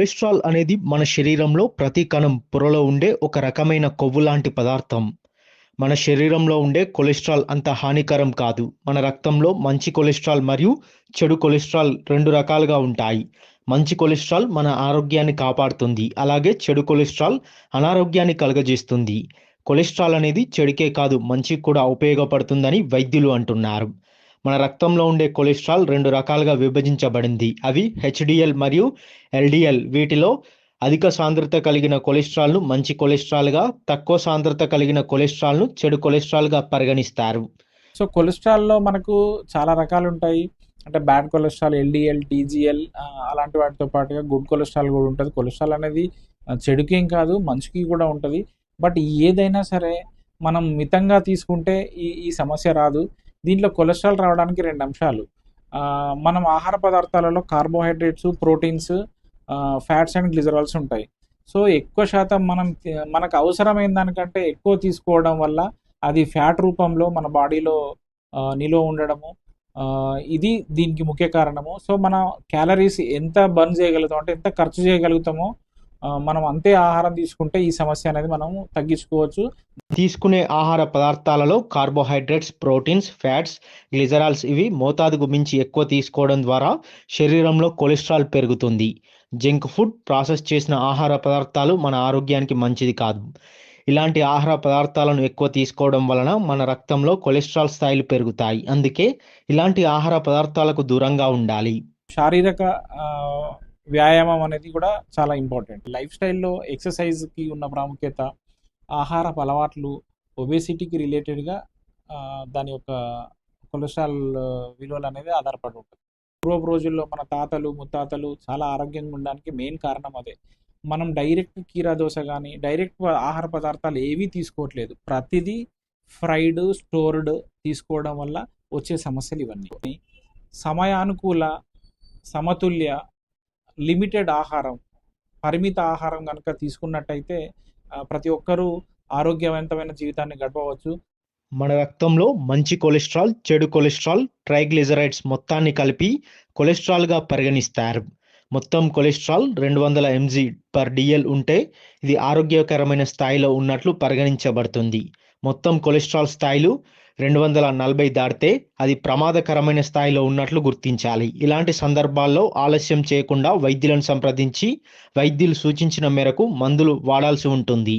Cholesterol అనేది మన శరీరంలో ప్రతి కణం పొరలో ఉండే ఒక రకమైన కొవ్వు లాంటి పదార్థం. మన శరీరంలో ఉండే కొలెస్ట్రాల్ అంత హానికరం కాదు. మన రక్తంలో మంచి కొలెస్ట్రాల్ మరియు చెడు కొలెస్ట్రాల్ రెండు రకాలుగా ఉంటాయి. మంచి కొలెస్ట్రాల్ మన ఆరోగ్యాన్ని కాపాడుతుంది. అలాగే చెడు కొలెస్ట్రాల్ అనారోగ్యాన్ని కలుగజేస్తుంది. కొలెస్ట్రాల్ అనేది చెడుకే కాదు మంచికి కూడా ఉపయోగపడుతుందని వైద్యులు అంటున్నారు. మన రక్తంలో ఉండే కొలెస్ట్రాల్ రెండు రకాలుగా విభజించబడింది. అవి హెచ్డిఎల్ మరియు ఎల్డిఎల్. వీటిలో అధిక సాంద్రత కలిగిన కొలెస్ట్రాల్ను మంచి కొలెస్ట్రాల్గా తక్కువ సాంద్రత కలిగిన కొలెస్ట్రాల్ను చెడు కొలెస్ట్రాల్గా పరిగణిస్తారు. సో కొలెస్ట్రాల్లో మనకు చాలా రకాలు ఉంటాయి. అంటే బ్యాడ్ కొలెస్ట్రాల్ ఎల్డిఎల్ టీజీఎల్ అలాంటి వాటితో పాటుగా గుడ్ కొలెస్ట్రాల్ కూడా ఉంటుంది. కొలెస్ట్రాల్ అనేది చెడుకేం కాదు మంచికి కూడా ఉంటుంది. బట్ ఏదైనా సరే మనం మితంగా తీసుకుంటే ఈ ఈ సమస్య రాదు. దీంట్లో కొలెస్ట్రాల్ రావడానికి రెండు అంశాలు. మనం ఆహార పదార్థాలలో carbohydrates proteins fats and glycerols ఉంటాయి. సో ఎక్కువ శాతం మనం మనకు అవసరమైన దానికంటే ఎక్కువ తీసుకోవడం వల్ల అది ఫ్యాట్ రూపంలో మన బాడీలో నిలువ ఉండడము ఇది దీనికి ముఖ్య కారణము. సో మన క్యాలరీస్ ఎంత బర్న్ చేయగలుగుతాం అంటే ఎంత ఖర్చు చేయగలుగుతామో మనం అంతే ఆహారం తీసుకుంటే ఈ సమస్య అనేది మనం తగ్గించుకోవచ్చు. తీసుకునే ఆహార పదార్థాలలో కార్బోహైడ్రేట్స్ ప్రోటీన్స్ ఫ్యాట్స్ గ్లిజరాల్స్ ఇవి మోతాదుకు మించి ఎక్కువ తీసుకోవడం ద్వారా శరీరంలో కొలెస్ట్రాల్ పెరుగుతుంది. జంక్ ఫుడ్ ప్రాసెస్ చేసిన ఆహార పదార్థాలు మన ఆరోగ్యానికి మంచిది కాదు. ఇలాంటి ఆహార పదార్థాలను ఎక్కువ తీసుకోవడం వలన మన రక్తంలో కొలెస్ట్రాల్ స్థాయిలు పెరుగుతాయి. అందుకే ఇలాంటి ఆహార పదార్థాలకు దూరంగా ఉండాలి. శారీరక వ్యాయామం అనేది కూడా చాలా ఇంపార్టెంట్. లైఫ్ స్టైల్లో ఎక్సర్సైజ్కి ఉన్న ప్రాముఖ్యత ఆహారపు అలవాట్లు ఒబేసిటీకి రిలేటెడ్గా దాని యొక్క కొలెస్ట్రాల్ విలువలు అనేది ఆధారపడి ఉంటుంది. పూర్వపు రోజుల్లో మన తాతలు ముత్తాతలు చాలా ఆరోగ్యంగా ఉండడానికి మెయిన్ కారణం అదే. మనం డైరెక్ట్ కీరా దోశ కానీ డైరెక్ట్ ఆహార పదార్థాలు ఏవీ తీసుకోవట్లేదు. ప్రతిదీ ఫ్రైడ్ స్టోర్డ్ తీసుకోవడం వల్ల వచ్చే సమస్యలు ఇవన్నీ. సమయానుకూల సమతుల్య లిమిటెడ్ ఆహారం పరిమిత ఆహారం కనుక తీసుకున్నట్టయితే ప్రతి ఒక్కరూ ఆరోగ్యవంతమైన జీవితాన్ని గడపవచ్చు. మన రక్తంలో మంచి కొలెస్ట్రాల్ చెడు కొలెస్ట్రాల్ ట్రైగ్లిజరైడ్స్ మొత్తాన్ని కలిపి కొలెస్ట్రాల్గా పరిగణిస్తారు. మొత్తం కొలెస్ట్రాల్ రెండు వందల ఎంజీ పర్ డిఎల్ ఉంటే ఇది ఆరోగ్యకరమైన స్థాయిలో ఉన్నట్లు పరిగణించబడుతుంది. మొత్తం కొలెస్ట్రాల్ స్థాయిలు రెండు వందల నలభై దాటితే అది ప్రమాదకరమైన స్థాయిలో ఉన్నట్లు గుర్తించాలి. ఇలాంటి సందర్భాల్లో ఆలస్యం చేయకుండా వైద్యులను సంప్రదించి వైద్యులు సూచించిన మేరకు మందులు వాడాల్సి ఉంటుంది.